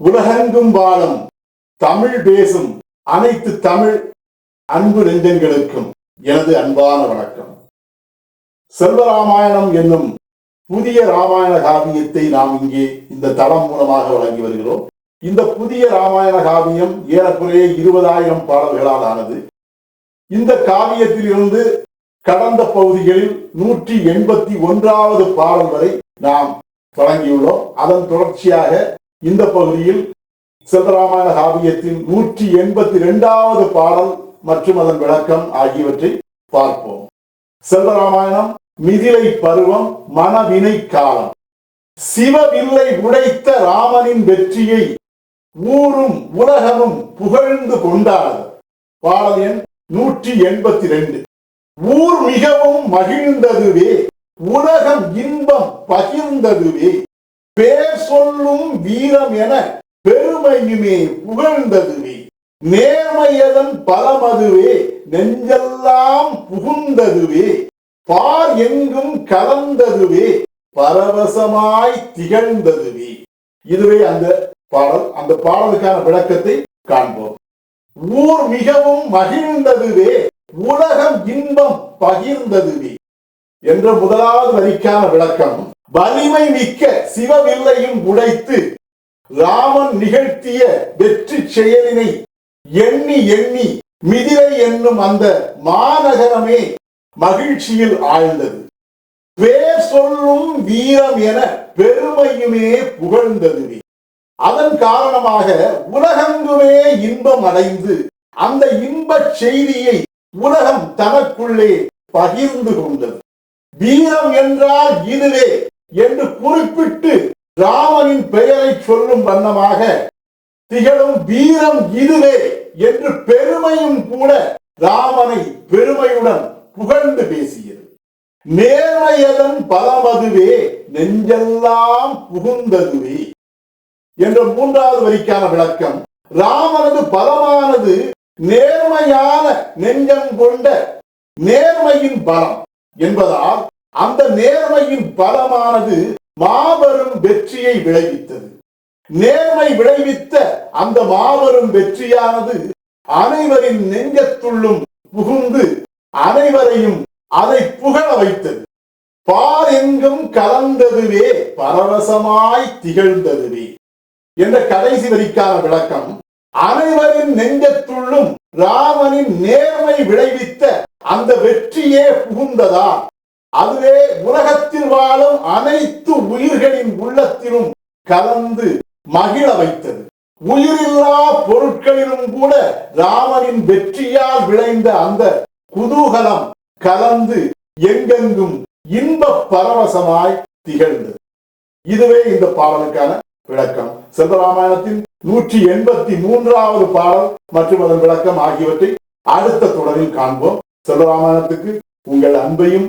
உலகெங்கும் வாழும் தமிழ் பேசும் அனைத்து தமிழ் அன்பு நெஞ்சங்களுக்கும் எனது அன்பான வணக்கம். செல்வராமாயணம் என்னும் புதிய ராமாயண காவியத்தை நாம் இங்கே இந்த தளம் மூலமாக வழங்கி வருகிறோம். இந்த புதிய ராமாயண காவியம் ஏறக்குறைய இருபதாயிரம் பாடல்களால் ஆனது. இந்த காவியத்திலிருந்து கடந்த பகுதிகளில் நூற்றி எண்பத்தி ஒன்றாவது பாடல் வரை நாம் தொடங்கியுள்ளோம். அதன் தொடர்ச்சியாக இந்த பகுதியில் செல்வராமாயண காவியத்தின் நூற்றி எண்பத்தி இரண்டாவது பாடல் மற்றும் அதன் விளக்கம் ஆகியவற்றை பார்ப்போம். செல்வராமாயணம் மிதிலை பருவம் மனவினை காலம். சிவவில்லை உடைத்த ராமனின் வெற்றியை ஊரும் உலகமும் புகழ்ந்து கொண்டாடது பாடல் எண் நூற்றி எண்பத்தி ரெண்டு. ஊர் மிகவும் மகிழ்ந்ததுவே உலகம் இன்பம் பகிர்ந்ததுவே. பேர் சொல்லும் வீரம் என பெருமையுமே புகழ்ந்ததுவே நேர்மையதன் பலமதுவே நெஞ்செல்லாம் புகுந்ததுவே. பார் எங்கும் கலந்ததுவே பரவசமாய் திகழ்ந்ததுவே இதுவே அந்த பாடல் அந்த பாடலுக்கான விளக்கத்தை காண்போம். ஊர் மிகவும் மகிழ்ந்ததுவே உலகம் இன்பம் பகிர்ந்ததுவே என்ற முதலாவது வரிக்கான விளக்கம் வலிமை மிக்க சிவவில்லையும் உடைத்து ராமன் நிகழ்த்திய வெற்றி செயலினை எண்ணி எண்ணி மிதிலை என்னும் அந்த மாநகரமே மகிழ்ச்சியில் ஆழ்ந்தது. பேர் சொல்லும் வீரம் என பெருமையுமே புகழ்ந்ததுவே அதன் காரணமாக உலகெங்குமே இன்பம் அடைந்து அந்த இன்பச் செய்தியை உலகம் தனக்குள்ளே பகிர்ந்து கொண்டது. வீரம் என்றால் இதுவே என்று குறிப்பிட்டு ராமனின் பெயரை சொல்லும் வண்ணமாக திகழும் வீரம் இதுவே என்று பெருமையும் கூட ராமனை பெருமையுடன் புகழ்ந்து பேசியது. நேர்மையதன் பலமதுவே நெஞ்செல்லாம் புகுந்ததுவே. என்ற மூன்றாவது வரிக்கான விளக்கம் ராமனது பலமானது நேர்மையான நெஞ்சம் கொண்ட நேர்மையின் பலம் என்பதால் அந்த நேர்மையின் பலமானது மாபெரும் வெற்றியை விளைவித்தது. நேர்மை விளைவித்த அந்த மாபெரும் வெற்றியானது அனைவரின் நெஞ்சத்துள்ளும் புகுந்து அனைவரையும் அதை புகழ வைத்தது. பார் எங்கும் கலந்ததுவே பரவசமாய் திகழ்ந்ததுவே என்ற கடைசி வரிக்கான விளக்கம். அனைவரின் நெஞ்சத்துள்ளும் ராமனின் நேர்மை விளைவித்த அந்த வெற்றியே புகுந்ததா அதுவே உலகத்தில் வாழும் அனைத்து உயிர்களின் உள்ளத்திலும் கலந்து மகிழ வைத்தது. உயிரில்லா பொருட்களிலும் கூட ராமனின் வெற்றியால் விளைந்த அந்த குதூகலம் கலந்து எங்கெங்கும் இன்ப பரவசமாய் திகழ்ந்தது. இதுவே இந்த பாடலுக்கான விளக்கம். செல்வராமாயணத்தின் நூற்றி எண்பத்தி மூன்றாவது பாடல் மற்றும் அதன் விளக்கம் ஆகியவற்றை அடுத்த தொடரில் காண்போம். செல்வராமாயணத்துக்கு உங்கள் அன்பையும்